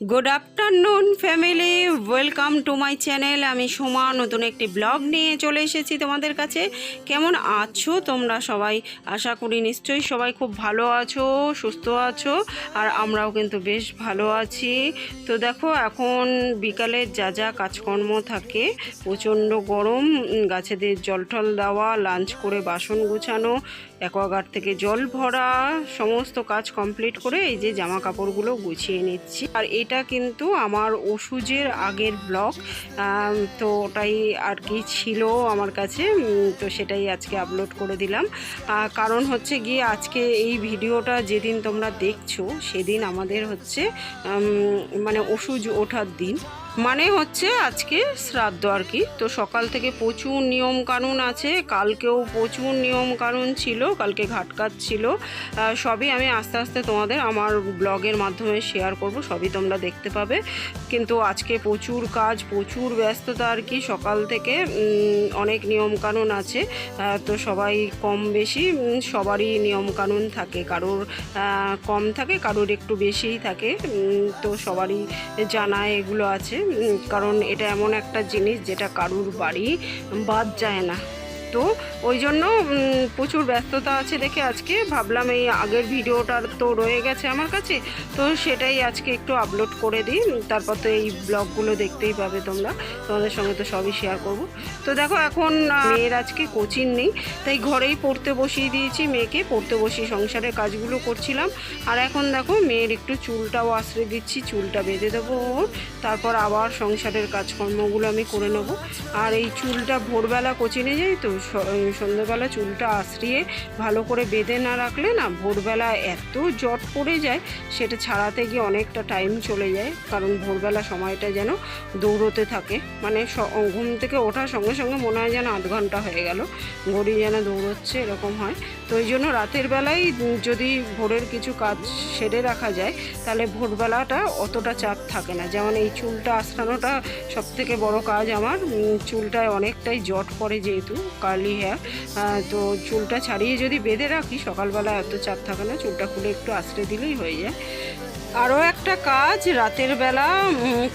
Good afternoon family welcome to my channel আমি সোমা, নতুন একটি ব্লগ নিয়ে চলে এসেছি তোমাদের কাছে। কেমন আছো তোমরা সবাই? আশা করি নিশ্চয়ই সবাই খুব ভালো আছো, সুস্থ আছো, আর আমরাও কিন্তু বেশ ভালো আছি। তো দেখো, এখন বিকালে যা যা কাজকর্ম থাকে, প্রচণ্ড গরম গাছেদের জল টল দেওয়া লাঞ্চ করে বাসন গুছানো অ্যাকোয়াগার্ড থেকে জল ভরা, সমস্ত কাজ কমপ্লিট করে এই যে জামা কাপড়গুলো গুছিয়ে নিচ্ছি। আর এটা কিন্তু আমার ওষুধের আগের ব্লগ। তো ওটাই আর কি ছিল আমার কাছে। তো সেটাই আজকে আপলোড করে দিলাম। কারণ হচ্ছে গিয়ে আজকে এই ভিডিওটা যেদিন তোমরা দেখছ, সেদিন আমাদের হচ্ছে মানে ওষুধ ওঠার দিন। মানে হচ্ছে আজকে শ্রাদ্ধ আর কি। তো সকাল থেকে প্রচুর নিয়ম কানুন আছে। কালকেও প্রচুর নিয়ম কানুন ছিল, কালকে ঘাট কাজ ছিল সবই আমি আস্তে আস্তে তোমাদের আমার ব্লগের মাধ্যমে শেয়ার করব, সবই তোমরা দেখতে পাবে। কিন্তু আজকে প্রচুর কাজ, প্রচুর ব্যস্ততা আর কি। সকাল থেকে অনেক নিয়ম কানুন আছে তো সবাই কম বেশি সবারই নিয়ম কানুন থাকে। কারোর কম থাকে, কারোর একটু বেশিই থাকে। তো সবারই জানা এগুলো আছে। কারণ এটা এমন একটা জিনিস যেটা কারুর বাড়ি বাদ যায় না। তো ওই জন্য প্রচুর ব্যস্ততা আছে দেখে আজকে। ভাবলাম এই আগের ভিডিওটার তো রয়ে গেছে আমার কাছে, তো সেটাই আজকে একটু আপলোড করে দিই। তারপর তো এই ব্লগগুলো দেখতেই পাবে তোমরা। তোমাদের সঙ্গে তো সবই শেয়ার করব। তো দেখো এখন মেয়ের আজকে কোচিং নেই, তাই ঘরেই পড়তে বসিয়ে দিয়েছি মেয়েকে। পড়তে বসিয়ে সংসারের কাজগুলো করছিলাম। আর এখন দেখো মেয়ের একটু চুলটাও আশ্রয় দিচ্ছি, চুলটা বেঁধে দেবো ওর। তারপর আবার সংসারের কাজকর্মগুলো আমি করে নেব। আর এই চুলটা ভোরবেলা কোচিনে যাই তো সন্ধ্যেবেলা চুলটা আশ্রিয়ে ভালো করে বেঁধে না রাখলে না ভোরবেলা এত জট পড়ে যায়, সেটা ছাড়াতে গিয়ে অনেকটা টাইম চলে যায়। কারণ ভোরবেলা সময়টা যেন দৌড়তে থাকে। মানে ঘুম থেকে ওঠার সঙ্গে সঙ্গে মনে হয় যেন আধ ঘণ্টা হয়ে গেল। ঘড়ি যেন দৌড়চ্ছে, এরকম হয়। তো ওই জন্য রাতের বেলায় যদি ভোরের কিছু কাজ সেরে রাখা যায়, তাহলে ভোরবেলাটা অতটা চাপ থাকে না। যেমন এই চুলটা আশ্রানোটা সব থেকে বড় কাজ আমার। চুলটায় অনেকটাই জট পড়ে যেহেতু। কার্লি হেয়ার তো চুলটা ছাড়িয়ে যদি বেঁধে রাখি, সকালবেলা এত চাপ থাকে না, চুলটা খুলে একটু আশ্রয় দিলেই হয়ে যায়। আরও একটা কাজ রাতের বেলা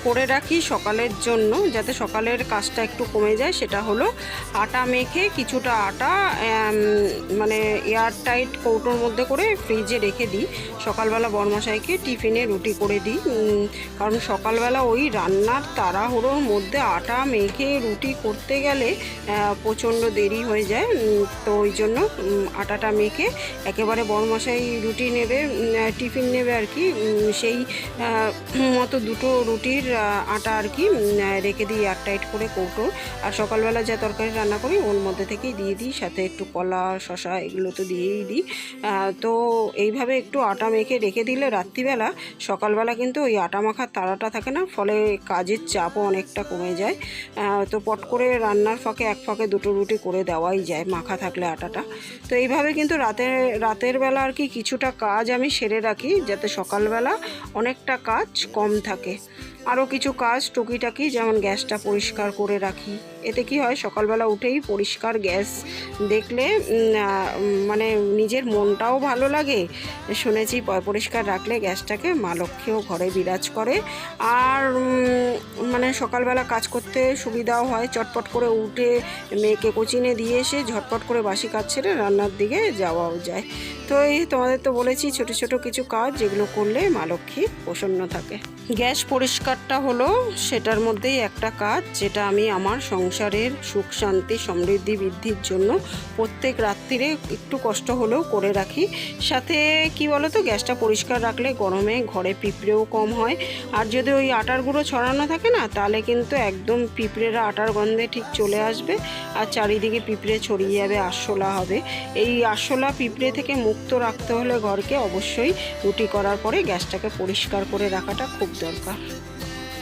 করে রাখি সকালের জন্য, যাতে সকালের কাজটা একটু কমে যায়। সেটা হলো আটা মেখে কিছুটা আটা মানে এয়ার টাইট কৌটোর মধ্যে করে ফ্রিজে রেখে দিই। সকালবেলা বরমশাইকে টিফিনে রুটি করে দিই। কারণ সকালবেলা ওই রান্নার তাড়াহুড়োর মধ্যে আটা মেখে রুটি করতে গেলে প্রচণ্ড দেরি হয়ে যায়। তো ওই জন্য আটাটা মেখে একেবারে বরমশাই রুটি নেবে টিফিন নেবে আর কি। সেই মতো দুটো রুটির আটা আর কি রেখে দিই এয়ারটাইট করে কৌটো আর সকালবেলা যা তরকারি রান্না করি, ওর মধ্যে থেকেই দিয়ে দিই, সাথে একটু কলা শশা এগুলো তো দিয়েই দিই। তো এইভাবে একটু আটা মেখে রেখে দিলে রাত্রিবেলা, সকালবেলা কিন্তু ওই আটা মাখার তাড়াটা থাকে না, ফলে কাজের চাপও অনেকটা কমে যায়। তো পট করে রান্নার ফাঁকে এক ফাঁকে দুটো রুটি করে দেওয়াই যায়, মাখা থাকলে আটাটা। তো এইভাবে কিন্তু রাতের রাতের বেলা আর কি কিছুটা কাজ আমি সেরে রাখি, যাতে সকালবেলা অনেকটা কাজ কম থাকে। আরও কিছু কাজ টুকিটাকি, যেমন গ্যাসটা পরিষ্কার করে রাখি। এতে কি হয়, সকালবেলা উঠেই পরিষ্কার গ্যাস দেখলে মানে নিজের মনটাও ভালো লাগে। শুনেছি পরিষ্কার রাখলে গ্যাসটাকে মা লক্ষ্মীও ঘরে বিরাজ করে। আর মানে সকালবেলা কাজ করতে সুবিধাও হয়, চটপট করে উঠে মেয়েকে কোচিনে দিয়ে এসে ঝটপট করে বাসি কাজ ছেড়ে রান্নার দিকে যাওয়াও যায়। তো এই তোমাদের তো বলেছি, ছোট ছোট কিছু কাজ যেগুলো করলে মা লক্ষ্মী প্রসন্ন থাকে। গ্যাস পরিষ্কারটা হলো সেটার মধ্যেই একটা কাজ, যেটা আমি আমার সংসারের সুখ, শান্তি, সমৃদ্ধি, বৃদ্ধির জন্য প্রত্যেক রাত্রিরে একটু কষ্ট হলেও করে রাখি। সাথে কি বলো তো গ্যাসটা পরিষ্কার রাখলে গরমে ঘরে পিঁপড়েও কম হয়। আর যদি ওই আটার গুঁড়ো ছড়ানো থাকে না, তাহলে কিন্তু একদম পিঁপড়েরা আটার গন্ধে ঠিক চলে আসবে আর চারিদিকে পিঁপড়ে ছড়িয়ে যাবে, আরশোলা হবে। এই আরশোলা পিঁপড়ে থেকে মুক্ত রাখতে হলে ঘরকে অবশ্যই রুটি করার পরে গ্যাসটাকে পরিষ্কার করে রাখাটা খুব দরকার।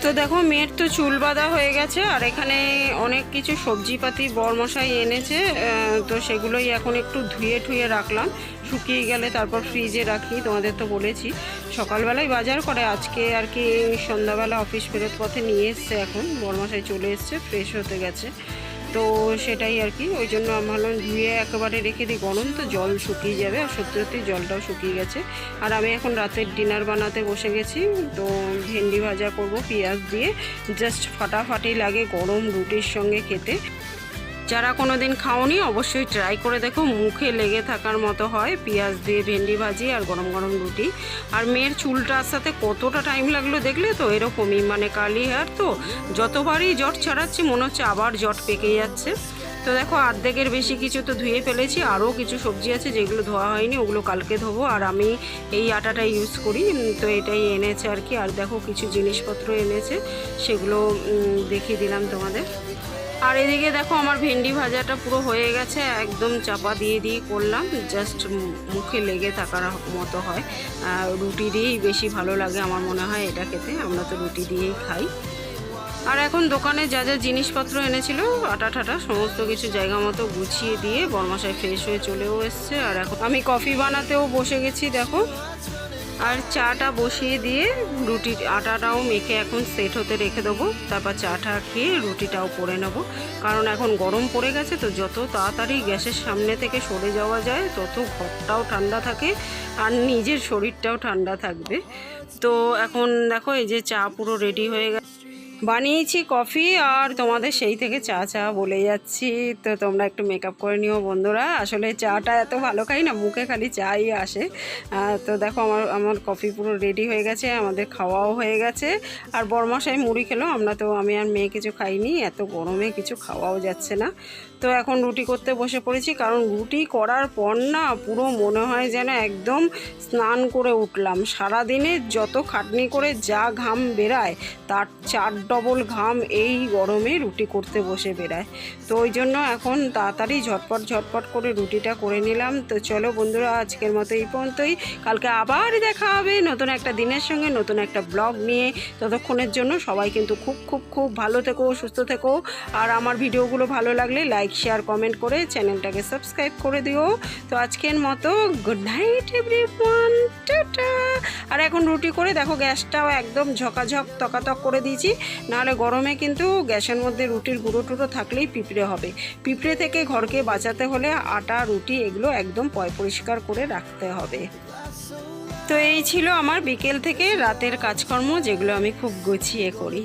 তো দেখো, মেয়ের তো চুল বাঁধা হয়ে গেছে, আর এখানে অনেক কিছু সবজিপাতি বরমশাই এনেছে তো সেগুলোই এখন একটু ধুয়ে ঠুয়ে রাখলাম। শুকিয়ে গেলে তারপর ফ্রিজে রাখি, তোমাদের তো বলেছি। সকালবেলায় বাজার করে, আজকে আর কি সন্ধ্যাবেলা অফিস ফেরত পথে নিয়ে এসছে এখন। বরমশাই চলে এসছে, ফ্রেশ হতে গেছে। তো সেটাই আর কি, ওই জন্য আমি ভাবলাম ধুয়ে একেবারে রেখে দিই। গরম তো জল শুকিয়ে যাবে, আর সত্যি সত্যি জলটাও শুকিয়ে গেছে। আর আমি এখন রাতের ডিনার বানাতে বসে গেছি, তো ভেন্ডি ভাজা করব, পেঁয়াজ দিয়ে। জাস্ট ফাটাফাটি লাগে গরম রুটির সঙ্গে খেতে। যারা কোনো দিন খাওনি, অবশ্যই ট্রাই করে দেখো, মুখে লেগে থাকার মতো হয়। পেঁয়াজ দিয়ে ভেন্ডি ভাজি আর গরম গরম রুটি। আর মেয়ের চুলটার সাথে কতটা টাইম লাগল দেখলে তো, এরকমই। মানে কালি হেয়ার তো, যতবারই জট ছাড়াচ্ছি, মনে হচ্ছে আবার জট পেকে যাচ্ছে। তো দেখো, অর্ধেকের বেশি কিছু তো ধুয়ে ফেলেছি। আরও কিছু সবজি আছে যেগুলো ধোয়া হয়নি, ওগুলো কালকে ধোবো। আর আমি এই আটাটা ইউজ করি তো এটাই এনেছে আর কি। আর দেখো, কিছু জিনিসপত্র এনেছে, সেগুলো দেখিয়ে দিলাম তোমাদের। আর এদিকে দেখো আমার ভেন্ডি ভাজাটা পুরো হয়ে গেছে, একদম চাপা দিয়ে দিয়ে করলাম। জাস্ট মুখে লেগে থাকার মতো হয়। রুটি দিয়েই বেশি ভালো লাগে আমার মনে হয় এটা খেতে, আমরা তো রুটি দিয়েই খাই। আর এখন দোকানে যা যা জিনিসপত্র এনেছিল, আটা ঠাটা, সমস্ত কিছু জায়গা মতো গুছিয়ে দিয়ে বরমাসায় ফ্রেশ হয়ে চলেও এসছে। আর এখন আমি কফি বানাতেও বসে গেছি, দেখো। আর চাটা বসিয়ে দিয়ে রুটি আটাটাও মেখে এখন সেট হতে রেখে দেবো। তারপর চাটা খেয়ে রুটিটাও করে নেব। কারণ এখন গরম পড়ে গেছে, তো যত তাড়াতাড়ি গ্যাসের সামনে থেকে সরে যাওয়া যায়, তত ঘরটাও ঠান্ডা থাকে আর নিজের শরীরটাও ঠান্ডা থাকবে। তো এখন দেখো এই যে চা পুরো রেডি হয়ে গেছে। বানিয়েছি কফি আর তোমাদের সেই থেকে চা চা বলে যাচ্ছি। তো তোমরা একটু মেকআপ করে নিও বন্ধুরা। আসলে চাটা এত ভালো খাই না, মুখে খালি চাই আসে। তো দেখো আমার আমার কফি পুরো রেডি হয়ে গেছে, আমাদের খাওয়াও হয়ে গেছে। আর বরমাসাই মুড়ি খেলো, আমরা তো, আমি আর মেয়ে কিছু খাইনি, এত গরমে কিছু খাওয়াও যাচ্ছে না। তো এখন রুটি করতে বসে পড়েছি, কারণ রুটি করার পর না পুরো মনে হয় যেন একদম স্নান করে উঠলাম। সারাদিনে যত খাটনি করে যা ঘাম বেরায়, তার চার ডবল ঘাম এই গরমে রুটি করতে বসে বেরায় তো ওই জন্য এখন তাড়াতাড়ি ঝটপট ঝটপট করে রুটিটা করে নিলাম। তো চলো বন্ধুরা, আজকের মতো এই পর্যন্তই। কালকে আবার দেখা হবে নতুন একটা দিনের সঙ্গে, নতুন একটা ব্লগ নিয়ে। ততক্ষণের জন্য সবাই কিন্তু খুব খুব খুব ভালো থেকো, সুস্থ থেকো। আর আমার ভিডিওগুলো ভালো লাগলে লাইক, শেয়ার, কমেন্ট করে চ্যানেলটাকে সাবস্ক্রাইব করে দিও। তো আজকের মতো গুড নাইট, এভরিওয়ান। টাটা। আর এখন রুটি করে দেখো, গ্যাসটাও একদম ঝকাঝক, তকাতক করে দিয়েছি। নাহলে গরমে কিন্তু গ্যাসের মধ্যে রুটির গুঁড়ো টুড়ো থাকলেই পিঁপড়ে হবে। পিঁপড়ে থেকে ঘরকে বাঁচাতে হলে আটা, রুটি এগুলো একদম পয়, পরিষ্কার করে রাখতে হবে। তো এই ছিল আমার বিকেল থেকে রাতের কাজকর্ম যেগুলো আমি খুব গুছিয়ে করি।